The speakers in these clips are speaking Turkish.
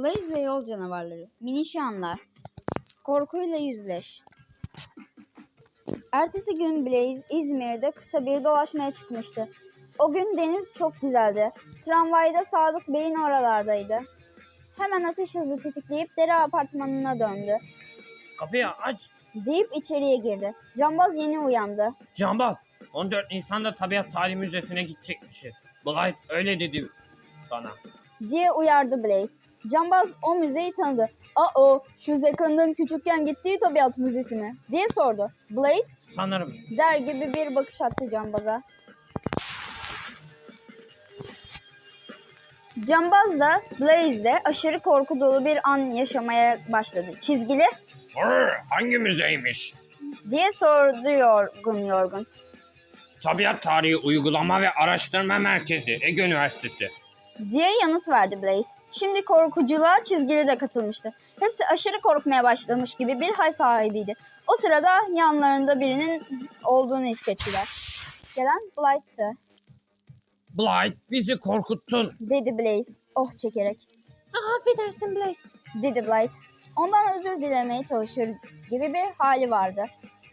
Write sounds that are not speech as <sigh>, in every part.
Blaze ve yol canavarları. Minişanlar. Korkuyla yüzleş. Ertesi gün Blaze İzmir'de kısa bir dolaşmaya çıkmıştı. O gün deniz çok güzeldi. Tramvayda Sadık Bey'in oralardaydı. Hemen ateş hızı tetikleyip dere apartmanına döndü. Kapıyı aç. Deyip içeriye girdi. Cambaz yeni uyandı. Cambaz. 14 Nisan'da Tabiat Tarihi Müzesi'ne gidecekmişiz. Blight öyle dedi bana. diye uyardı Blaze. Cambaz o müzeyi tanıdı. Aa şu Zeka'nın küçükken gittiği tabiat müzesi mi? diye sordu. Blaze Sanırım. der gibi bir bakış attı Cambaz'a. Cambaz da Blaze de aşırı korku dolu bir an yaşamaya başladı. Çizgili Brr, hangi müzeymiş? diye sordu yorgun yorgun. Tabiat Tarihi Uygulama ve Araştırma Merkezi Ege Üniversitesi. Diye yanıt verdi Blaze. Şimdi korkuculuğa çizgili de katılmıştı. Hepsi aşırı korkmaya başlamış gibi bir hal sahibiydi. O sırada yanlarında birinin olduğunu hissettiler. Gelen Blight'tı, Blight bizi korkuttun. dedi Blaze, oh çekerek. Affedersin Blaze. dedi Blight. Ondan özür dilemeye çalışır gibi bir hali vardı.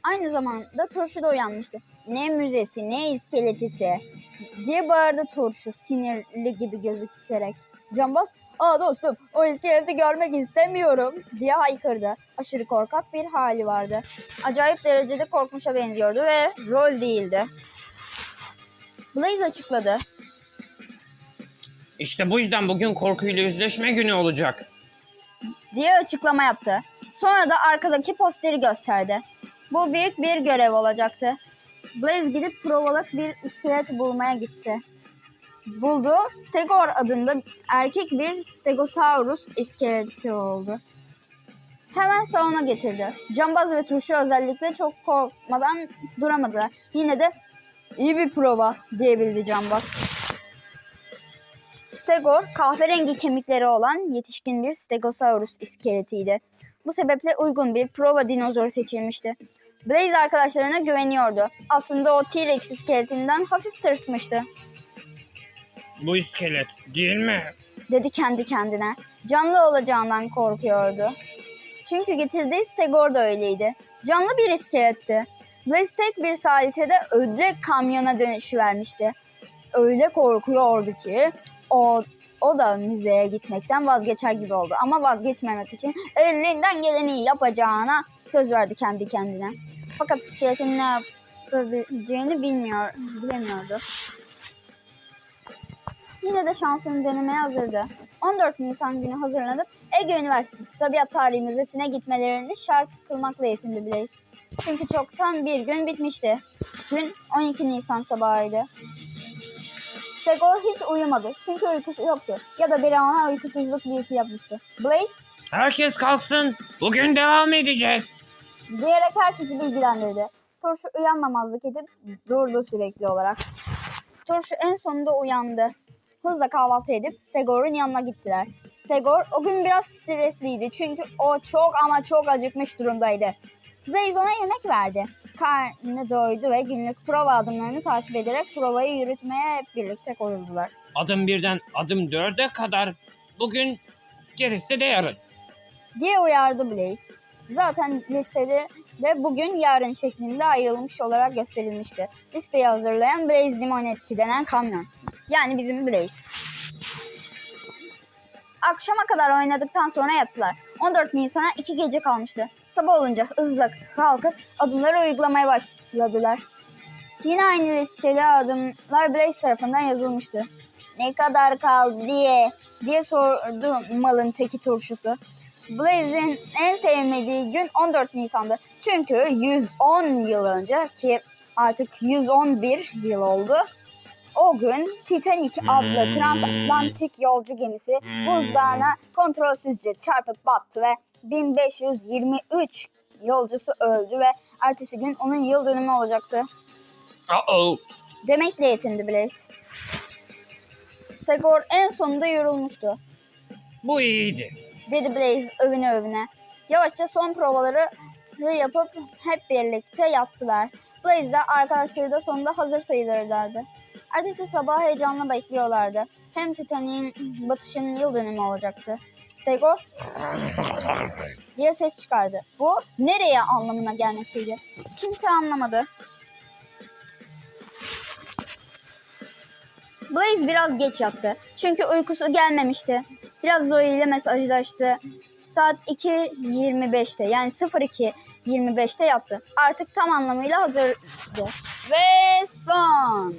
Aynı zamanda Turşu da uyanmıştı. Ne müzesi ne iskeletisi diye bağırdı Turşu sinirli gibi gözükerek. Cambaz aa dostum o iskeleti görmek istemiyorum diye haykırdı. Aşırı korkak bir hali vardı. Acayip derecede korkmuşa benziyordu ve rol değildi. Blaze açıkladı. İşte bu yüzden bugün korkuyla yüzleşme günü olacak. diye açıklama yaptı. Sonra da arkadaki posteri gösterdi. Bu büyük bir görev olacaktı. Blaze gidip provalık bir iskelet bulmaya gitti. Buldu. Stegor adında erkek bir Stegosaurus iskeleti oldu. Hemen salona getirdi. Cambaz ve turşu özellikle çok korkmadan duramadılar. Yine de iyi bir prova diyebildi Cambaz. Stegor, kahverengi kemikleri olan yetişkin bir Stegosaurus iskeletiydi. Bu sebeple uygun bir prova dinozoru seçilmişti. Blaze arkadaşlarına güveniyordu. Aslında o T-Rex iskeletinden hafif tırsmıştı. Bu iskelet değil mi? Dedi kendi kendine. Canlı olacağından korkuyordu. Çünkü getirdiği Stegor da öyleydi. Canlı bir iskeletti. Blaze tek bir saniyede ödle kamyona dönüşüvermişti. Öyle korkuyordu ki o o da müzeye gitmekten vazgeçer gibi oldu. Ama vazgeçmemek için elinden geleni yapacağına söz verdi kendi kendine. Fakat iskeletin ne yapabileceğini bilmiyor, bilemiyordu. Yine de şansını denemeye hazırdı. 14 Nisan günü hazırlanıp Ege Üniversitesi Tabiat Tarihi Müzesi'ne gitmelerini şart kılmakla yetindi Blaze. Çünkü çoktan bir gün bitmişti. Gün 12 Nisan sabahıydı. Stegor hiç uyumadı çünkü uykusu yoktu. Ya da biri ona uykusuzluk büyüsü yapmıştı. Blaze Herkes kalksın. Bugün devam edeceğiz. Diyerek herkesi bilgilendirdi. Turşu uyanmamazlık edip durdu sürekli olarak. Turşu en sonunda uyandı. Hızla kahvaltı edip Segor'un yanına gittiler. Segor o gün biraz stresliydi çünkü o çok ama çok acıkmış durumdaydı. Blaze ona yemek verdi. Karnı doydu ve günlük prova adımlarını takip ederek provayı yürütmeye hep birlikte koyuldular. Adım birden adım dörde kadar. Bugün gerisi de yarın. diye uyardı Blaze. Zaten listede de bugün yarın şeklinde ayrılmış olarak gösterilmişti. Listeyi hazırlayan Blaze Limonetti denen kamyon. Yani bizim Blaze. Akşama kadar oynadıktan sonra yattılar. 14 Nisan'a iki gece kalmıştı. Sabah olunca hızla kalkıp adımları uygulamaya başladılar. Yine aynı listeli adımlar Blaze tarafından yazılmıştı. Ne kadar kaldı diye diye sordu malın teki turşusu. Blaze'in en sevmediği gün 14 Nisan'dı. Çünkü 110 yıl önce ki artık 111 yıl oldu. O gün Titanic adlı Hmm. transatlantik yolcu gemisi buzdağına kontrolsüzce çarpıp battı ve 1523 yolcusu öldü ve ertesi gün onun yıl dönümü olacaktı. Uh-oh. Demekle yetindi Blaze. Segor en sonunda yorulmuştu. Bu iyiydi. dedi Blaze övüne övüne. Yavaşça son provaları yapıp hep birlikte yattılar. Blaze de arkadaşları da sonunda hazır sayılırlardı. Ertesi sabah heyecanla bekliyorlardı. hem Titanic'in batışının yıl dönümü olacaktı. Stego <laughs> diye ses çıkardı. Bu nereye anlamına gelmekteydi. Kimse anlamadı. Blaze biraz geç yattı. Çünkü uykusu gelmemişti. Biraz Zoe ile mesajlaştı. Saat 2.25'te yani 02.25'te yattı. Artık tam anlamıyla hazırdı. Ve son.